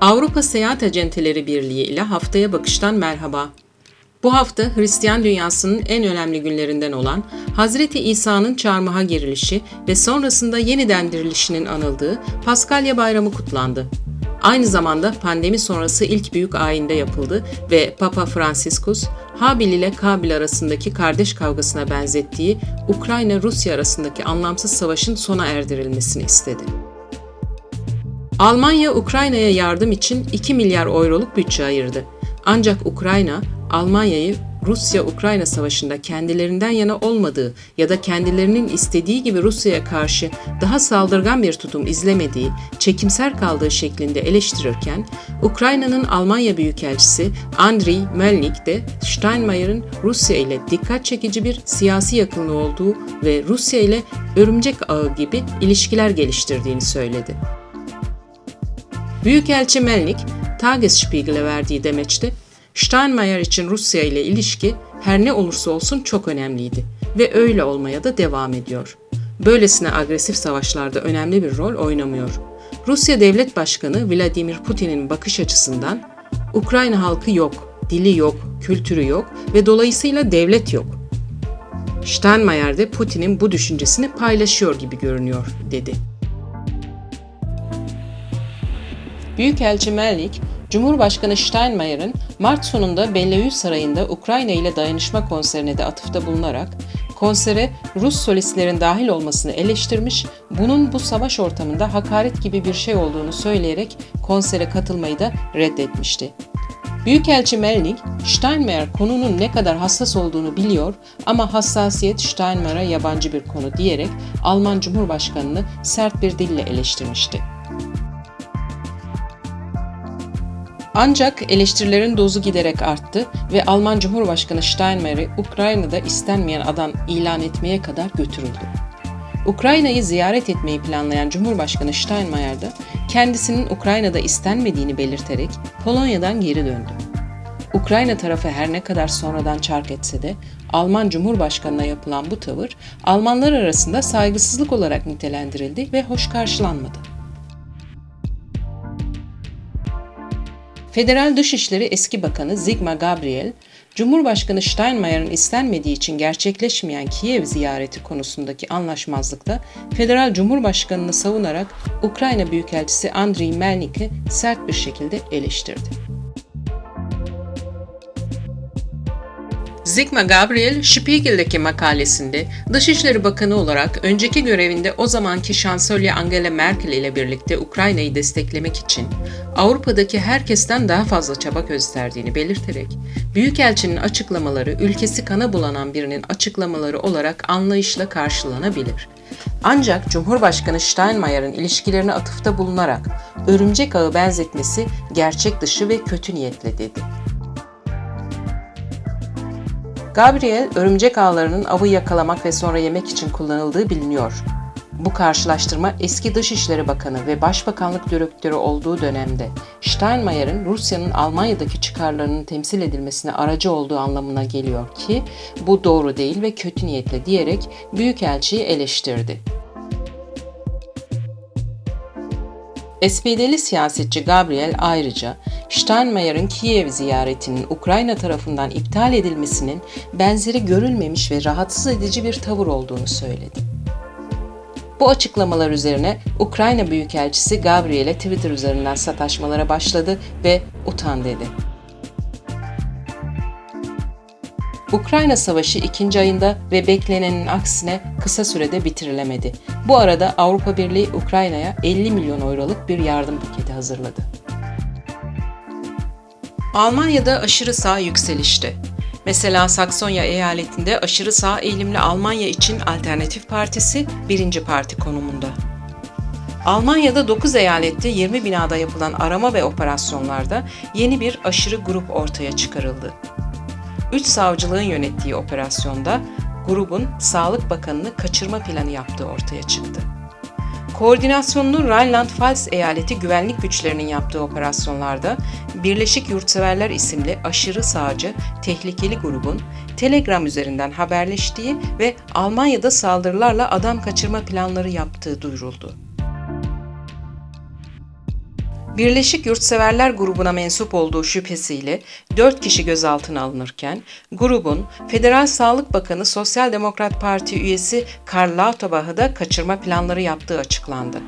Avrupa Seyahat Acenteleri Birliği ile Haftaya Bakış'tan merhaba. Bu hafta Hristiyan dünyasının en önemli günlerinden olan Hazreti İsa'nın çarmıha gerilişi ve sonrasında yeniden dirilişinin anıldığı Paskalya Bayramı kutlandı. Aynı zamanda pandemi sonrası ilk büyük ayinde yapıldı ve Papa Franciscus, Habil ile Kabil arasındaki kardeş kavgasına benzettiği Ukrayna-Rusya arasındaki anlamsız savaşın sona erdirilmesini istedi. Almanya Ukrayna'ya yardım için 2 milyar euroluk bütçe ayırdı. Ancak Ukrayna, Almanya'yı Rusya-Ukrayna savaşında kendilerinden yana olmadığı ya da kendilerinin istediği gibi Rusya'ya karşı daha saldırgan bir tutum izlemediği, çekimser kaldığı şeklinde eleştirirken, Ukrayna'nın Almanya Büyükelçisi Andriy Melnik de Steinmeier'ın Rusya ile dikkat çekici bir siyasi yakınlığı olduğu ve Rusya ile örümcek ağı gibi ilişkiler geliştirdiğini söyledi. Büyükelçi Melnik, Tagesspiegel'e verdiği demeçte, Steinmeier için Rusya ile ilişki her ne olursa olsun çok önemliydi ve öyle olmaya da devam ediyor. Böylesine agresif savaşlarda önemli bir rol oynamıyor. Rusya Devlet Başkanı Vladimir Putin'in bakış açısından Ukrayna halkı yok, dili yok, kültürü yok ve dolayısıyla devlet yok. Steinmeier de Putin'in bu düşüncesini paylaşıyor gibi görünüyor, dedi. Büyükelçi Melnik, Cumhurbaşkanı Steinmeier'ın Mart sonunda Bellevue Sarayı'nda Ukrayna ile dayanışma konserine de atıfta bulunarak konsere Rus solistlerin dahil olmasını eleştirmiş, bunun bu savaş ortamında hakaret gibi bir şey olduğunu söyleyerek konsere katılmayı da reddetmişti. Büyükelçi Melnik, Steinmeier konunun ne kadar hassas olduğunu biliyor ama hassasiyet Steinmeier'a yabancı bir konu diyerek Alman Cumhurbaşkanı'nı sert bir dille eleştirmişti. Ancak eleştirilerin dozu giderek arttı ve Alman Cumhurbaşkanı Steinmeier'i Ukrayna'da istenmeyen adam ilan etmeye kadar götürüldü. Ukrayna'yı ziyaret etmeyi planlayan Cumhurbaşkanı Steinmeier de kendisinin Ukrayna'da istenmediğini belirterek Polonya'dan geri döndü. Ukrayna tarafı her ne kadar sonradan çark etse de Alman Cumhurbaşkanı'na yapılan bu tavır Almanlar arasında saygısızlık olarak nitelendirildi ve hoş karşılanmadı. Federal Dışişleri Eski Bakanı Zygma Gabriel, Cumhurbaşkanı Steinmeier'in istenmediği için gerçekleşmeyen Kiev ziyareti konusundaki anlaşmazlıkta Federal Cumhurbaşkanı'nı savunarak Ukrayna Büyükelçisi Andriy Melnik'i sert bir şekilde eleştirdi. Zygma Gabriel, Spiegel'deki makalesinde Dışişleri Bakanı olarak önceki görevinde o zamanki şansölye Angela Merkel ile birlikte Ukrayna'yı desteklemek için Avrupa'daki herkesten daha fazla çaba gösterdiğini belirterek, Büyükelçinin açıklamaları ülkesi kana bulanan birinin açıklamaları olarak anlayışla karşılanabilir. Ancak Cumhurbaşkanı Steinmeier'in ilişkilerine atıfta bulunarak örümcek ağı benzetmesi gerçek dışı ve kötü niyetle dedi. Gabriel, örümcek ağlarının avı yakalamak ve sonra yemek için kullanıldığı biliniyor. Bu karşılaştırma eski Dışişleri Bakanı ve Başbakanlık Direktörü olduğu dönemde Steinmeier'in Rusya'nın Almanya'daki çıkarlarının temsil edilmesine aracı olduğu anlamına geliyor ki bu doğru değil ve kötü niyetle diyerek Büyükelçiyi eleştirdi. SPD'li siyasetçi Gabriel ayrıca Steinmeier'in Kiev ziyaretinin Ukrayna tarafından iptal edilmesinin benzeri görülmemiş ve rahatsız edici bir tavır olduğunu söyledi. Bu açıklamalar üzerine Ukrayna Büyükelçisi Gabriel'e Twitter üzerinden sataşmalara başladı ve utan dedi. Ukrayna Savaşı ikinci ayında ve beklenenin aksine kısa sürede bitirilemedi. Bu arada Avrupa Birliği Ukrayna'ya 50 milyon euroluk bir yardım paketi hazırladı. Almanya'da aşırı sağ yükselişte. Mesela Saksonya eyaletinde aşırı sağ eğilimli Almanya için Alternatif Partisi birinci parti konumunda. Almanya'da 9 eyalette 20 binada yapılan arama ve operasyonlarda yeni bir aşırı grup ortaya çıkarıldı. 3 savcılığın yönettiği operasyonda grubun Sağlık Bakanı'nı kaçırma planı yaptığı ortaya çıktı. Koordinasyonunu Rheinland-Pfalz eyaleti güvenlik güçlerinin yaptığı operasyonlarda Birleşik Yurtseverler isimli aşırı sağcı, tehlikeli grubun Telegram üzerinden haberleştiği ve Almanya'da saldırılarla adam kaçırma planları yaptığı duyuruldu. Birleşik Yurtseverler grubuna mensup olduğu şüphesiyle 4 kişi gözaltına alınırken, grubun Federal Sağlık Bakanı Sosyal Demokrat Parti üyesi Karl Lauterbach'ı da kaçırma planları yaptığı açıklandı.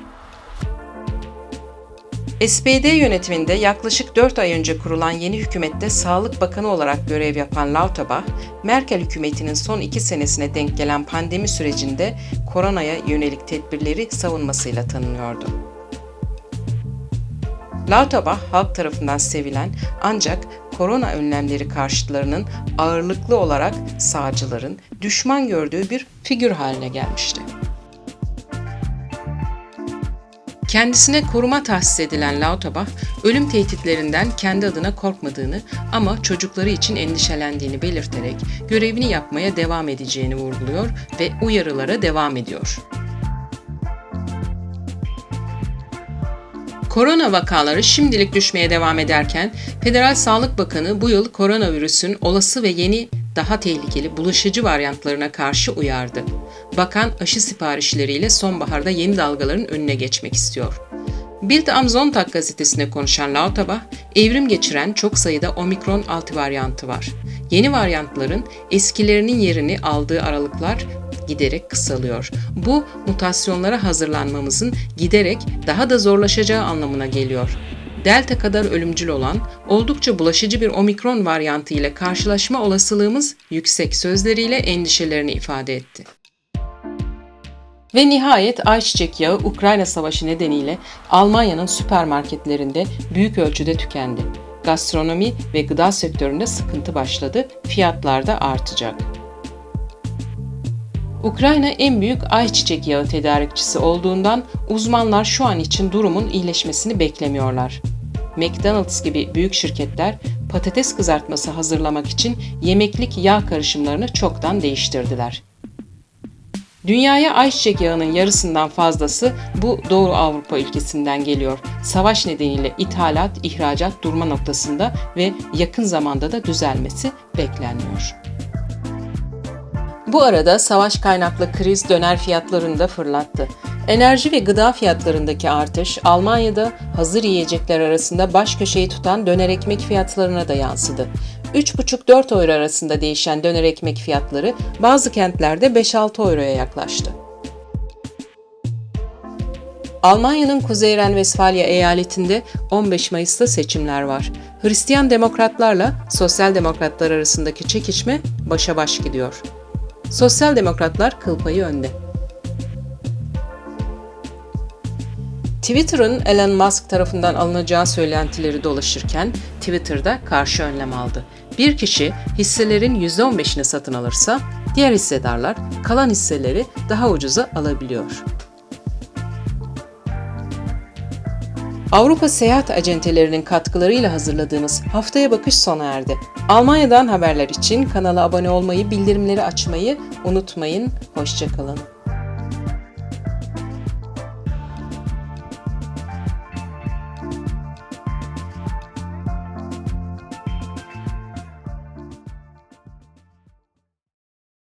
SPD yönetiminde yaklaşık 4 ay önce kurulan yeni hükümette Sağlık Bakanı olarak görev yapan Lauterbach, Merkel hükümetinin son 2 senesine denk gelen pandemi sürecinde koronaya yönelik tedbirleri savunmasıyla tanınıyordu. Lauterbach halk tarafından sevilen ancak korona önlemleri karşıtlarının ağırlıklı olarak sağcıların düşman gördüğü bir figür haline gelmişti. Kendisine koruma tahsis edilen Lauterbach, ölüm tehditlerinden kendi adına korkmadığını ama çocukları için endişelendiğini belirterek görevini yapmaya devam edeceğini vurguluyor ve uyarılara devam ediyor. Korona vakaları şimdilik düşmeye devam ederken Federal Sağlık Bakanı bu yıl koronavirüsün olası ve yeni daha tehlikeli bulaşıcı varyantlarına karşı uyardı. Bakan aşı siparişleriyle sonbaharda yeni dalgaların önüne geçmek istiyor. Bild am Sonntag gazetesine konuşan Lauterbach, evrim geçiren çok sayıda omikron altı varyantı var. Yeni varyantların eskilerinin yerini aldığı aralıklar giderek kısalıyor. Bu mutasyonlara hazırlanmamızın giderek daha da zorlaşacağı anlamına geliyor. Delta kadar ölümcül olan, oldukça bulaşıcı bir omikron varyantı ile karşılaşma olasılığımız yüksek sözleriyle endişelerini ifade etti. Ve nihayet ayçiçek yağı Ukrayna Savaşı nedeniyle Almanya'nın süpermarketlerinde büyük ölçüde tükendi. Gastronomi ve gıda sektöründe sıkıntı başladı, fiyatlar da artacak. Ukrayna en büyük ayçiçek yağı tedarikçisi olduğundan uzmanlar şu an için durumun iyileşmesini beklemiyorlar. McDonald's gibi büyük şirketler patates kızartması hazırlamak için yemeklik yağ karışımlarını çoktan değiştirdiler. Dünyaya ayçiçek yağının yarısından fazlası bu Doğu Avrupa ülkesinden geliyor. Savaş nedeniyle ithalat, ihracat durma noktasında ve yakın zamanda da düzelmesi beklenmiyor. Bu arada savaş kaynaklı kriz döner fiyatlarını da fırlattı. Enerji ve gıda fiyatlarındaki artış Almanya'da hazır yiyecekler arasında baş köşeyi tutan döner ekmek fiyatlarına da yansıdı. 3,5-4 euro arasında değişen döner ekmek fiyatları bazı kentlerde 5-6 euroya yaklaştı. Almanya'nın Kuzey Ren-Vesfalya eyaletinde 15 Mayıs'ta seçimler var. Hristiyan demokratlarla sosyal demokratlar arasındaki çekişme başa baş gidiyor. Sosyal demokratlar kıl payı önde. Twitter'ın Elon Musk tarafından alınacağı söylentileri dolaşırken Twitter'da karşı önlem aldı. Bir kişi hisselerin %15'ini satın alırsa diğer hissedarlar kalan hisseleri daha ucuza alabiliyor. Avrupa seyahat acentelerinin katkılarıyla hazırladığımız Haftaya Bakış sona erdi. Almanya'dan haberler için kanala abone olmayı, bildirimleri açmayı unutmayın. Hoşçakalın.